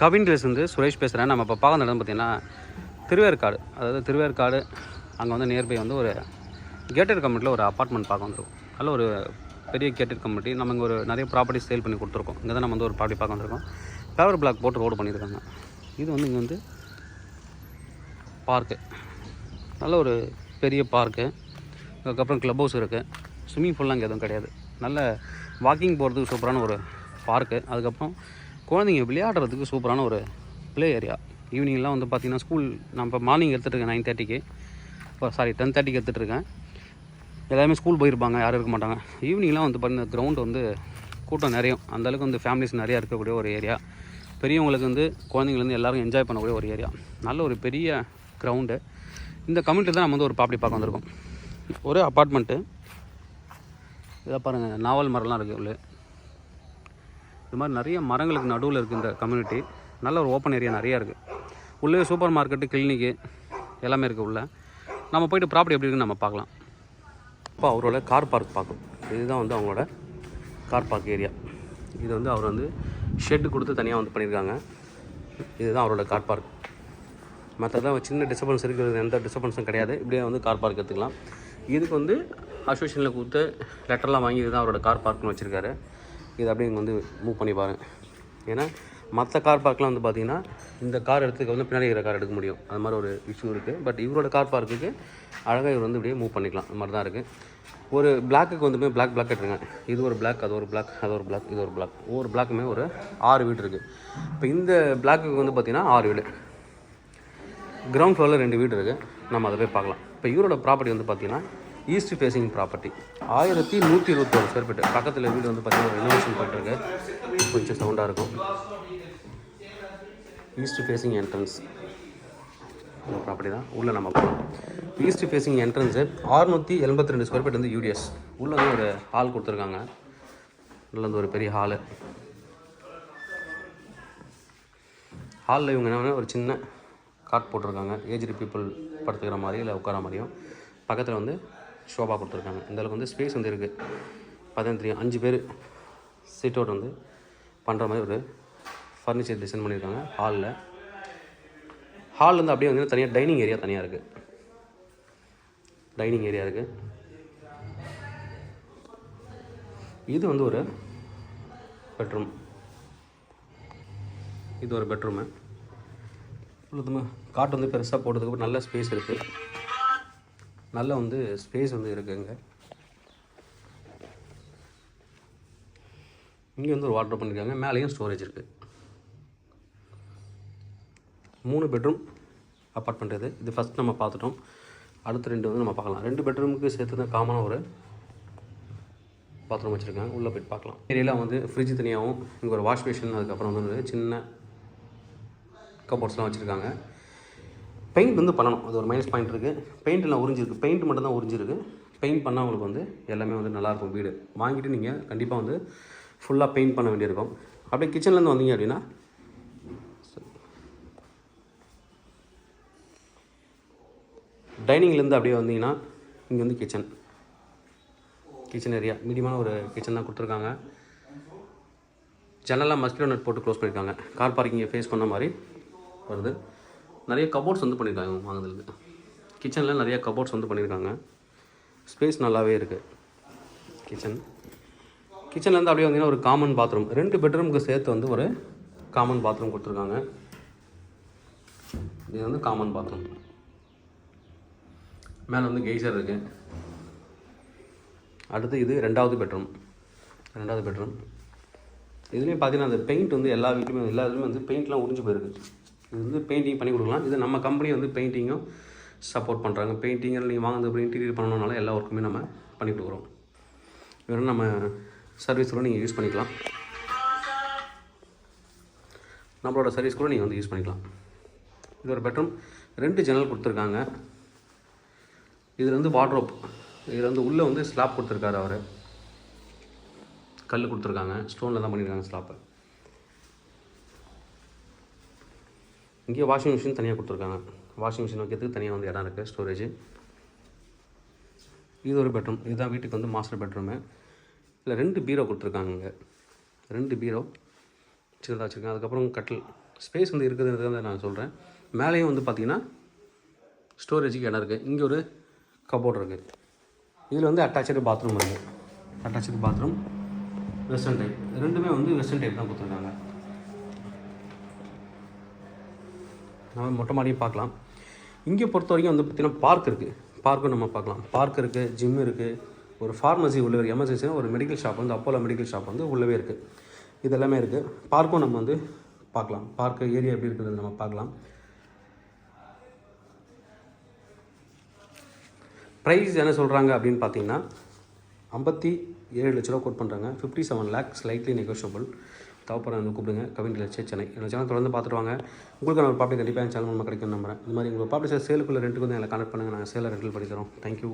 கவின் வந்து சுரேஷ் பேசுகிறேன் நம்ம இப்போ பார்க்க இடம் பார்த்தீங்கன்னா திருவேற்காடு. அதாவது திருவேற்காடு அங்கே வந்து நியர்பை வந்து ஒரு கேட்டட் கம்பெனியில் ஒரு அப்பார்ட்மெண்ட் பார்க்க வந்திருக்கோம். நல்ல ஒரு பெரிய கேட்டட் கம்பெனி நம்ம இங்கே ஒரு நிறைய ப்ராப்பர்ட்டி சேல் பண்ணி கொடுத்துருக்கோம். இங்கே தான் நம்ம வந்து ஒரு ப்ராப்பர்ட்டி பார்க்க வந்திருக்கோம். பேவர் பிளாக் போட்டு ரோடு பண்ணியிருக்காங்க. இது வந்து இங்கே வந்து பார்க்கு நல்ல ஒரு பெரிய பார்க்கு அதுக்கப்புறம் க்ளப் ஹவுஸ் இருக்குது ஸ்விம்மிங் பூல்லாம் இங்கே எதுவும் கிடையாது. நல்ல வாக்கிங் போகிறதுக்கு சூப்பரான ஒரு பார்க்கு அதுக்கப்புறம் குழந்தைங்க விளையாடுறதுக்கு சூப்பரான ஒரு ப்ளே ஏரியா ஈவினிங்லாம் வந்து பார்த்திங்கன்னா ஸ்கூல் நான் இப்போ மார்னிங் எடுத்துகிட்டு இருக்கேன் நைன் தேர்ட்டிக்கு இப்போ oh, சாரி டென் தேர்ட்டிக்கு எடுத்துகிட்டு இருக்கேன் எல்லாருமே ஸ்கூல் போயிருப்பாங்க யாரும் இருக்க மாட்டாங்க. ஈவினிங்லாம் வந்து பார்த்தீங்கன்னா கிரவுண்ட் வந்து கூட்டம் நிறையும். அந்தளவுக்கு வந்து ஃபேமிலிஸ் நிறையா இருக்கக்கூடிய ஒரு ஏரியா பெரியவங்களுக்கு வந்து குழந்தைங்கலேருந்து எல்லாரும் என்ஜாய் பண்ணக்கூடிய ஒரு ஏரியா நல்ல ஒரு பெரிய கிரவுண்டு இந்த கம்யூனிட்டி தான் நம்ம வந்து ஒரு ப்ராப்பர்ட்டி பார்க்க வந்திருக்கோம். ஒரு அப்பார்ட்மெண்ட்டு இதை பாருங்கள் நாவல் மரம்லாம் இருக்குது உள்ளே. இது மாதிரி நிறைய மரங்களுக்கு நடுவில் இருக்குது இந்த கம்யூனிட்டி நல்ல ஒரு ஓப்பன் ஏரியா நிறையா இருக்குது உள்ளே சூப்பர் மார்க்கெட்டு கிளினிக்கு எல்லாமே இருக்குது உள்ள. நம்ம போயிட்டு ப்ராப்பர்ட்டி எப்படி இருக்குன்னு நம்ம பார்க்கலாம். இப்போ அவரோட கார் பார்க் பார்க்கும் இதுதான் வந்து அவங்களோட கார் பார்க் ஏரியா இது வந்து அவர் வந்து ஷெட்டு கொடுத்து தனியாக வந்து பண்ணியிருக்காங்க. இதுதான் அவரோட கார் பார்க் மற்றதான் சின்ன டிஸ்டர்பன்ஸ் இருக்கிறது எந்த டிஸ்டர்பன்ஸும் கிடையாது. இப்படியே வந்து கார் பார்க் எடுத்துக்கலாம். இதுக்கு வந்து அசோசியேஷனில் கொடுத்து லெட்டர்லாம் வாங்கி இதுதான் அவரோட கார் பார்க்னு வச்சுருக்காரு. இது அப்படியே இங்கே வந்து மூவ் பண்ணி பாருங்கள் ஏன்னா மற்ற கார் பார்க்கெலாம் வந்து பார்த்தீங்கன்னா இந்த கார் எடுத்துக்க வந்து பின்னாடி இருக்கிற கார் எடுக்க முடியும். அது மாதிரி ஒரு இஷ்யூ இருக்குது பட் இவரோட கார் பார்க்குக்கு அழகாக இவர் வந்து இப்படியே மூவ் பண்ணிக்கலாம். அது மாதிரி தான் இருக்குது ஒரு பிளாக்குக்கு வந்து பிளாக் பிளாக் எடுத்துருங்க இது ஒரு பிளாக் அது ஒரு பிளாக் அது ஒரு பிளாக் இது ஒரு பிளாக் ஒவ்வொரு பிளாக்குமே ஒரு ஆறு வீடு இருக்குது இப்போ இந்த பிளாக்குக்கு வந்து பார்த்தீங்கன்னா ஆறு வீடு. கிரவுண்ட் ஃப்ளோரில் ரெண்டு வீடு இருக்குது நம்ம அதை போய் பார்க்கலாம். இப்போ இவரோட ப்ராப்பர்ட்டி வந்து பார்த்திங்கன்னா ஈஸ்ட் ஃபேஸிங் ப்ராப்பர்ட்டி ஆயிரத்தி நூற்றி இருபத்தோரு ஸ்கொயர் ஃபீட் பக்கத்தில் வீடு வந்து பார்த்தீங்கன்னா ரெனோவேஷன் பண்ணிட்டுருக்கு. கொஞ்சம் சவுண்டாக இருக்கும். ஈஸ்ட் ஃபேஸிங் என்ட்ரன்ஸ் ப்ராப்பர்ட்டி தான். உள்ளே நம்ம போகலாம் ஈஸ்ட் ஃபேஸிங் என்ட்ரன்ஸு ஆறுநூற்றி எண்பத்தி ரெண்டு ஸ்கொயர் ஃபீட் வந்து யூடிஎஸ் உள்ளே வந்து ஒரு ஹால் கொடுத்துருக்காங்க. உள்ள வந்து ஒரு பெரிய ஹாலு ஹாலில் இவங்க என்ன ஒரு சின்ன காட் போட்டிருக்காங்க. ஏஜ்டு பீப்புள் படுத்துக்கிற மாதிரி இல்லை உட்கார மாதிரியும். பக்கத்தில் வந்து ஷோபா கொடுத்துருக்காங்க. இந்த அளவுக்கு வந்து ஸ்பேஸ் வந்து இருக்குது பார்த்தீங்கன்னா தெரியும் அஞ்சு பேர் சீட் அவுட் வந்து பண்ணுற மாதிரி ஒரு ஃபர்னிச்சர் டிசைன் பண்ணியிருக்காங்க ஹாலில் ஹாலில் வந்து அப்படியே வந்து தனியாக டைனிங் ஏரியா தனியாக இருக்குது டைனிங் ஏரியா இருக்குது இது வந்து ஒரு பெட்ரூம் இது ஒரு பெட்ரூமு காட்டு வந்து பெருசாக போட்டதுக்கு நல்ல ஸ்பேஸ் இருக்குது நல்ல வந்து ஸ்பேஸ் வந்து இருக்குங்க. இங்கே வந்து ஒரு வாட்டர் பண்ணியிருக்காங்க மேலேயும் ஸ்டோரேஜ் இருக்குது மூணு பெட்ரூம் அப்பார்ட்மெண்ட் இது. இது ஃபஸ்ட் நம்ம பார்த்துட்டோம். அடுத்த ரெண்டு வந்து நம்ம பார்க்கலாம். ரெண்டு பெட்ரூமுக்கு சேர்த்து தான் காமனாக ஒரு பாத்ரூம் வச்சுருக்காங்க. உள்ளே போய்ட்டு பார்க்கலாம். ஏரியாவில் வந்து ஃப்ரிட்ஜ் தனியாகவும் இங்கே ஒரு வாஷ் மிஷின் அதுக்கப்புறம் வந்து சின்ன கபோர்ட்ஸ்லாம் வச்சுருக்காங்க. பெயிண்ட் வந்து பண்ணணும். அது ஒரு மைனஸ் பாயிண்ட் இருக்குது பெயிண்ட் எல்லாம் உறிஞ்சிருக்கு. பெயிண்ட் மட்டும் தான் உறிஞ்சிருக்கு. பெயிண்ட் பண்ணால் உங்களுக்கு வந்து எல்லாமே வந்து நல்லாயிருக்கும் வீடு. வாங்கிட்டு நீங்கள் கண்டிப்பாக வந்து ஃபுல்லாக பெயிண்ட் பண்ண வேண்டியிருக்கும். அப்படியே கிச்சன்லேருந்து வந்தீங்க அப்படின்னா டைனிங்லேருந்து அப்படியே வந்தீங்கன்னா இங்கே வந்து கிச்சன் கிச்சன் ஏரியா மீடியமான ஒரு கிச்சன் தான் கொடுத்துருக்காங்க. ஜன்னலாம் மஸ்கிலோ நட் போட்டு க்ளோஸ் பண்ணியிருக்காங்க. கார் பார்க்கிங்கை ஃபேஸ் பண்ண மாதிரி வருது. நிறைய கபோர்ட்ஸ் வந்து பண்ணியிருக்காங்க இவங்க வாங்குறதுக்கு. கிச்சனில் நிறைய கபோர்ட்ஸ் வந்து பண்ணியிருக்காங்க. ஸ்பேஸ் நல்லாவே இருக்குது கிச்சன் கிச்சன்லேருந்து அப்படியே வந்தீங்கன்னா ஒரு காமன் பாத்ரூம் ரெண்டு பெட்ரூமுக்கு சேர்த்து வந்து ஒரு காமன் பாத்ரூம் கொடுத்துருக்காங்க. இது வந்து காமன் பாத்ரூம் மேலே வந்து கெய்சர் இருக்குது அடுத்து இது ரெண்டாவது பெட்ரூம் ரெண்டாவது பெட்ரூம் இதுலேயும் பார்த்தீங்கன்னா அந்த பெயிண்ட் வந்து எல்லா வீட்லையுமே எல்லா இதுலேயுமே வந்து பெயிண்ட்லாம் உறிஞ்சு போயிருக்கு. இது வந்து பெயிண்டிங் பண்ணி கொடுக்கலாம். இது நம்ம கம்பெனி வந்து பெயிண்டிங்கும் சப்போர்ட் பண்ணுறாங்க பெயிண்டிங்கில் நீங்கள் வாங்குறது இன்டீரியர் பண்ணணுனால எல்லா ஒர்க்குமே நம்ம பண்ணி கொடுக்குறோம். வேணும் நம்ம சர்வீஸ் கூட நீங்கள் யூஸ் பண்ணிக்கலாம். நம்மளோட சர்வீஸ் கூட நீங்கள் வந்து யூஸ் பண்ணிக்கலாம். இது ஒரு பெட்ரூம் ரெண்டு ஜன்னல் கொடுத்துருக்காங்க. இதில் வந்து வாட்ரோப் இதில் வந்து உள்ளே வந்து ஸ்லாப் கொடுத்துருக்காரு அவர். கல் கொடுத்துருக்காங்க. ஸ்டோனில் தான் பண்ணியிருக்காங்க ஸ்லாப்பை இங்கே வாஷிங் மிஷின் தனியாக கொடுத்துருக்காங்க. வாஷிங் மிஷின் வைக்கிறதுக்கு தனியாக வந்து இடம் இருக்குது ஸ்டோரேஜ் இது ஒரு பெட்ரூம் இதுதான் வீட்டுக்கு வந்து மாஸ்டர் பெட்ரூமு இல்லை ரெண்டு பீரோ கொடுத்துருக்காங்க இங்கே. ரெண்டு பீரோ. சின்னதாக வச்சுருக்காங்க. அதுக்கப்புறம் கட்டில். ஸ்பேஸ் வந்து இருக்குதுன்றதை நான் சொல்கிறேன் மேலேயும் வந்து பார்த்தீங்கன்னா ஸ்டோரேஜுக்கு இடம் இருக்குது இங்கே ஒரு கபோர்ட் இருக்குது இதில் வந்து அட்டாச்சு பாத்ரூம் இருக்குது அட்டாச்சு பாத்ரூம் வெஸ்டர்ன் டைப் ரெண்டுமே வந்து வெஸ்டர்ன் டைப் தான் கொடுத்துருக்காங்க. நம்ம மொட்டை மாடியும் பார்க்கலாம். இங்கே பொறுத்த வரைக்கும் வந்து பார்த்திங்கன்னா பார்க் இருக்குது பார்க்கும் நம்ம பார்க்கலாம். பார்க் இருக்குது ஜிம் இருக்குது ஒரு ஃபார்மசி உள்ளே ஒரு எமர்ஜென்சினா ஒரு மெடிக்கல் ஷாப் வந்து அப்போலோ மெடிக்கல் ஷாப் வந்து உள்ளவே இருக்குது இது எல்லாமே இருக்குது பார்க்கும் நம்ம வந்து பார்க்கலாம். பார்க்கு ஏரியா எப்படி இருக்குது நம்ம பார்க்கலாம். ப்ரைஸ் என்ன சொல்கிறாங்க அப்படின்னு பார்த்தீங்கன்னா ஐம்பத்தி ஏழு லட்ச ரூபா கோட் பண்ணுறாங்க fifty seven lakhs lightly negotiable தேவைப்படுற வந்து கூப்பிடுங்க. கவின் சே சென்னை. என்னோட சேனல் தொடர்ந்து பார்த்துட்டு வாங்க. உங்களுக்கு ஒரு ப்ராப்பர்ட்டி கண்டிப்பாக என் சேனல் நம்ம கிடைக்கும் நம்புறேன். இந்த மாதிரி உங்கள் ப்ராப்பர்ட்டி சேலுக்குள்ள ரெண்டுக்கு வந்து எங்களை கனெக்ட் பண்ணுங்கள் நாங்கள் சேலை ரெண்டில் படிக்கிறோம் தேங்க்யூ